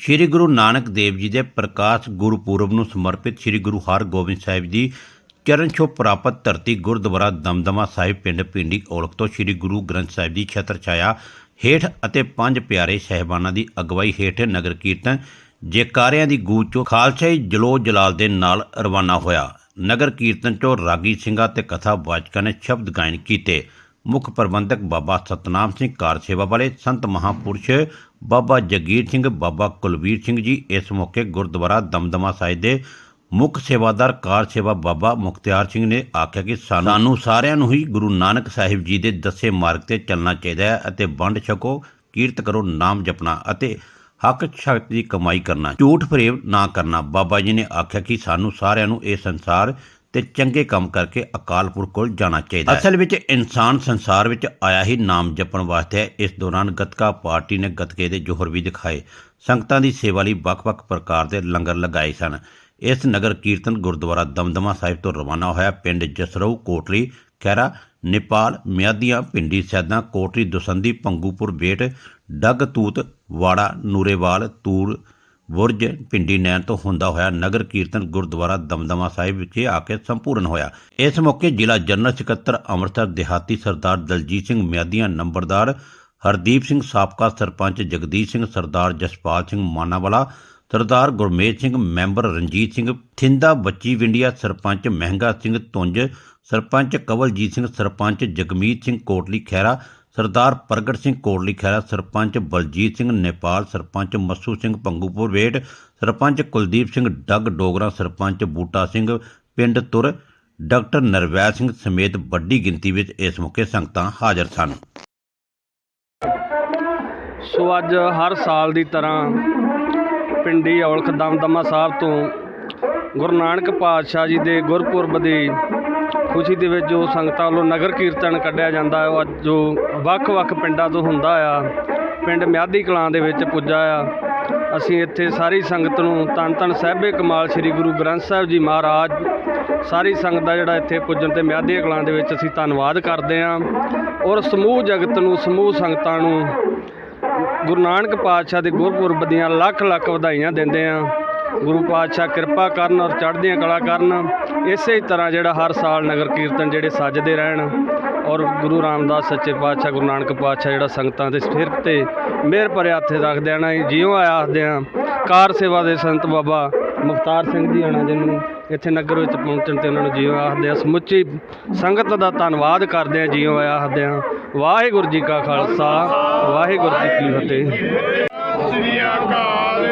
ਸ੍ਰੀ ਗੁਰੂ ਨਾਨਕ ਦੇਵ ਜੀ ਦੇ ਪ੍ਰਕਾਸ਼ ਗੁਰਪੁਰਬ ਨੂੰ ਸਮਰਪਿਤ ਸ੍ਰੀ ਗੁਰੂ ਹਰਗੋਬਿੰਦ ਸਾਹਿਬ ਜੀ ਚਰਨ ਛੋ ਪ੍ਰਾਪਤ ਧਰਤੀ ਗੁਰਦੁਆਰਾ ਦਮਦਮਾ ਸਾਹਿਬ ਪਿੰਡ ਪਿੰਡੀ ਔਲਖ ਤੋਂ ਸ੍ਰੀ ਗੁਰੂ ਗ੍ਰੰਥ ਸਾਹਿਬ ਦੀ ਛਤਰ ਛਾਇਆ ਹੇਠ ਅਤੇ ਪੰਜ ਪਿਆਰੇ ਸਹਿਬਾਨਾਂ ਦੀ ਅਗਵਾਈ ਹੇਠ ਨਗਰ ਕੀਰਤਨ ਜੇਕਾਰਿਆਂ ਦੀ ਗੂੰਜ ਚੋਂ ਖਾਲਸਾਈ ਜਲੋ ਜਲਾਲ ਦੇ ਨਾਲ ਰਵਾਨਾ ਹੋਇਆ। ਨਗਰ ਕੀਰਤਨ ਚੋਂ ਰਾਗੀ ਸਿੰਘਾਂ ਤੇ ਕਥਾ ਵਾਚਕਾਂ ਨੇ ਸ਼ਬਦ ਗਾਇਨ ਕੀਤੇ। ਮੁੱਖ ਪ੍ਰਬੰਧਕ ਬਾਬਾ ਸਤਨਾਮ ਸਿੰਘ ਕਾਰ ਸੇਵਾ ਵਾਲੇ ਸੰਤ ਮਹਾਪੁਰਸ਼ ਬਾਬਾ ਜਗੀਰ ਸਿੰਘ, ਬਾਬਾ ਕੁਲਵੀਰ ਸਿੰਘ ਜੀ ਇਸ ਮੌਕੇ ਗੁਰਦੁਆਰਾ ਦਮਦਮਾ ਸਾਹਿਬ ਦੇ ਮੁੱਖ ਸੇਵਾਦਾਰ ਕਾਰ ਸੇਵਾ ਬਾਬਾ ਮੁਖਤਿਆਰ ਸਿੰਘ ਨੇ ਆਖਿਆ ਕਿ ਸਾਨੂੰ ਸਾਰਿਆਂ ਨੂੰ ਹੀ ਗੁਰੂ ਨਾਨਕ ਸਾਹਿਬ ਜੀ ਦੇ ਦੱਸੇ ਮਾਰਗ ਤੇ ਚੱਲਣਾ ਚਾਹੀਦਾ ਹੈ ਅਤੇ ਵੰਡ ਛਕੋ, ਕੀਰਤ ਕਰੋ, ਨਾਮ ਜਪਣਾ ਅਤੇ ਹੱਕ ਸ਼ਕਤੀ ਦੀ ਕਮਾਈ ਕਰਨਾ। ਝੂਠ ਫਰੇਬ ਨਾ ਕਰਨਾ। ਬਾਬਾ ਜੀ ਨੇ ਆਖਿਆ ਕਿ ਸਾਨੂੰ ਸਾਰਿਆਂ ਨੂੰ ਇਹ ਸੰਸਾਰ ਤੇ ਚੰਗੇ ਕੰਮ ਕਰਕੇ ਅਕਾਲ ਪੁਰਖ ਕੋਲ ਜਾਣਾ ਚਾਹੀਦਾ ਹੈ। ਅਸਲ ਵਿੱਚ ਇਨਸਾਨ ਸੰਸਾਰ ਵਿੱਚ ਆਇਆ ਹੀ ਨਾਮ ਜਪਣ ਵਾਸਤੇ ਹੈ। ਇਸ ਦੌਰਾਨ ਗਤਕਾ ਪਾਰਟੀ ਨੇ ਗਤਕੇ ਦੇ ਜੋਹਰ ਵੀ ਦਿਖਾਏ। ਸੰਗਤਾਂ ਦੀ ਸੇਵਾ ਲਈ ਵੱਖ-ਵੱਖ ਪ੍ਰਕਾਰ ਦੇ ਲੰਗਰ ਲਗਾਏ ਸਨ। ਇਸ ਨਗਰ ਕੀਰਤਨ ਗੁਰਦੁਆਰਾ ਦਮਦਮਾ ਸਾਹਿਬ ਤੋਂ ਰਵਾਨਾ ਹੋਇਆ ਪਿੰਡ ਜਸਰਊ ਕੋਟਲੀ ਖੈਰਾ ਨੇਪਾਲ, ਮਿਆਦੀਆਂ ਪਿੰਡੀ ਸੈਦਾ, ਕੋਟਲੀ, ਦੁਸੰਦੀ ਪੰਗੂਪੁਰ ਬੇਟ ਡੱਗ ਤੂਤ ਵਾੜਾ, ਨੂਰੇਵਾਲ, ਤੂਰ ਬੁਰਜ ਪਿੰਡੀ ਨੈਣ ਤੋਂ ਹੁੰਦਾ ਹੋਇਆ ਨਗਰ ਕੀਰਤਨ ਗੁਰਦੁਆਰਾ ਦਮਦਮਾ ਸਾਹਿਬ ਵਿਖੇ ਆ ਕੇ ਸੰਪੂਰਨ ਹੋਇਆ। ਇਸ ਮੌਕੇ ਜ਼ਿਲ੍ਹਾ ਜਨਰਲ ਸਕੱਤਰ ਅੰਮ੍ਰਿਤਸਰ ਦਿਹਾਤੀ ਸਰਦਾਰ ਦਲਜੀਤ ਸਿੰਘ ਮਿਆਦੀਆਂ, ਨੰਬਰਦਾਰ ਹਰਦੀਪ ਸਿੰਘ ਸਾਬਕਾ ਸਰਪੰਚ ਜਗਦੀਸ਼ ਸਿੰਘ, ਸਰਦਾਰ ਜਸਪਾਲ ਸਿੰਘ ਮਾਨਾਵਾਲਾ, ਸਰਦਾਰ ਗੁਰਮੇਜ ਸਿੰਘ, ਮੈਂਬਰ ਰਣਜੀਤ ਸਿੰਘ, ਥਿੰਦਾ ਬੱਚੀ ਵਿੰਡੀਆ, ਸਰਪੰਚ ਮਹਿੰਗਾ ਸਿੰਘ ਤੁੰਜ ਸਰਪੰਚ ਕਵਲਜੀਤ ਸਿੰਘ, ਸਰਪੰਚ ਜਗਮੀਤ ਸਿੰਘ ਕੋਟਲੀ ਖੈਰਾ ਸਰਦਾਰ ਪ੍ਰਗਟ ਸਿੰਘ ਕੋਟਲੀ ਖੈਰਾ ਸਰਪੰਚ ਬਲਜੀਤ ਸਿੰਘ ਨੇਪਾਲ, ਸਰਪੰਚ ਮੱਸੂ ਸਿੰਘ ਪੰਗੂਪੁਰ ਵੇਟ, ਸਰਪੰਚ ਕੁਲਦੀਪ ਸਿੰਘ ਡੱਗ ਡੋਗਰਾ, ਸਰਪੰਚ ਬੂਟਾ ਸਿੰਘ ਪਿੰਡ ਤੁਰ, ਡਾਕਟਰ ਨਰਵੈਲ ਸਿੰਘ ਸਮੇਤ ਵੱਡੀ ਗਿਣਤੀ ਵਿੱਚ ਇਸ ਮੌਕੇ ਸੰਗਤਾਂ ਹਾਜ਼ਰ ਸਨ। ਸੋ ਅੱਜ ਹਰ ਸਾਲ ਦੀ ਤਰ੍ਹਾਂ ਪਿੰਡੀ ਔਲਖ ਦਮਦਮਾ ਸਾਹਿਬ ਤੋਂ ਗੁਰੂ ਨਾਨਕ ਪਾਤਸ਼ਾਹ ਜੀ ਦੇ ਗੁਰਪੁਰਬ ਦੀ ਖੁਸ਼ੀ ਦੇ ਵਿੱਚ ਜੋ ਸੰਗਤਾਂ ਵੱਲੋਂ ਨਗਰ ਕੀਰਤਨ ਕੱਢਿਆ ਜਾਂਦਾ ਹੈ, ਉਹ ਅੱਜ ਜੋ ਵੱਖ-ਵੱਖ ਪਿੰਡਾਂ ਤੋਂ ਹੁੰਦਾ ਆ, ਪਿੰਡ ਮਿਆਦੀ ਕਲਾਂ ਦੇ ਵਿੱਚ ਪੁੱਜਾ ਆ। ਅਸੀਂ ਇੱਥੇ ਸਾਰੀ ਸੰਗਤ ਨੂੰ ਤਨ ਤਨ ਸਾਹਿਬੇ ਕਮਾਲ ਸ੍ਰੀ ਗੁਰੂ ਗ੍ਰੰਥ ਸਾਹਿਬ ਜੀ ਮਹਾਰਾਜ, ਸਾਰੀ ਸੰਗਤ ਦਾ ਜਿਹੜਾ ਇੱਥੇ ਪੁੱਜਣ ਤੇ ਮਿਆਦੀ ਕਲਾਂ ਦੇ ਵਿੱਚ ਅਸੀਂ ਧੰਨਵਾਦ ਕਰਦੇ ਹਾਂ ਔਰ ਸਮੂਹ ਜਗਤ ਨੂੰ, ਸਮੂਹ ਸੰਗਤਾਂ ਨੂੰ ਗੁਰੂ ਨਾਨਕ ਪਾਤਸ਼ਾਹ ਦੇ ਗੁਰਪੁਰਬ ਦੀਆਂ ਲੱਖ ਲੱਖ ਵਧਾਈਆਂ ਦਿੰਦੇ ਹਾਂ। ਗੁਰੂ ਪਾਤਸ਼ਾਹ ਕਿਰਪਾ ਕਰਨ ਔਰ ਚੜ੍ਹਦੀਆਂ ਕਲਾ ਕਰਨ। ਇਸੇ ਤਰ੍ਹਾਂ ਜਿਹੜਾ ਹਰ ਸਾਲ ਨਗਰ ਕੀਰਤਨ ਜਿਹੜੇ ਸੱਜਦੇ ਰਹਿਣ ਔਰ ਗੁਰੂ ਰਾਮਦਾਸ ਸੱਚੇ ਪਾਤਸ਼ਾਹ, ਗੁਰੂ ਨਾਨਕ ਪਾਤਸ਼ਾਹ ਜਿਹੜਾ ਸੰਗਤਾਂ ਦੇ ਸਿਰ ਤੇ ਮਿਹਰ ਭਰੇ ਹੱਥ ਰੱਖਦੇ ਆਣਾ ਜਿਉਂ ਆਇਆ ਆਖਦੇ ਆ ਕਾਰ ਸੇਵਾ ਦੇ ਸੰਤ ਬਾਬਾ ਮੁਖਤਾਰ ਸਿੰਘ ਜੀ ਆਣਾ ਜਿਹਨੂੰ ਇੱਥੇ ਨਗਰ ਵਿੱਚ ਪਹੁੰਚਣ ਤੇ ਉਹਨਾਂ ਨੂੰ ਜਿਉਂ ਆਖਦੇ ਆ ਸਮੁੱਚੀ ਸੰਗਤ ਦਾ ਧੰਨਵਾਦ ਕਰਦੇ ਆ ਜਿਉਂ ਆਇਆ ਆਖਦੇ ਆ ਵਾਹਿਗੁਰੂ ਜੀ ਕਾ ਖਾਲਸਾ, ਵਾਹਿਗੁਰੂ ਜੀ ਕੀ ਫਤਿਹ। ਸ੍ਰੀ ਅਕਾਲ।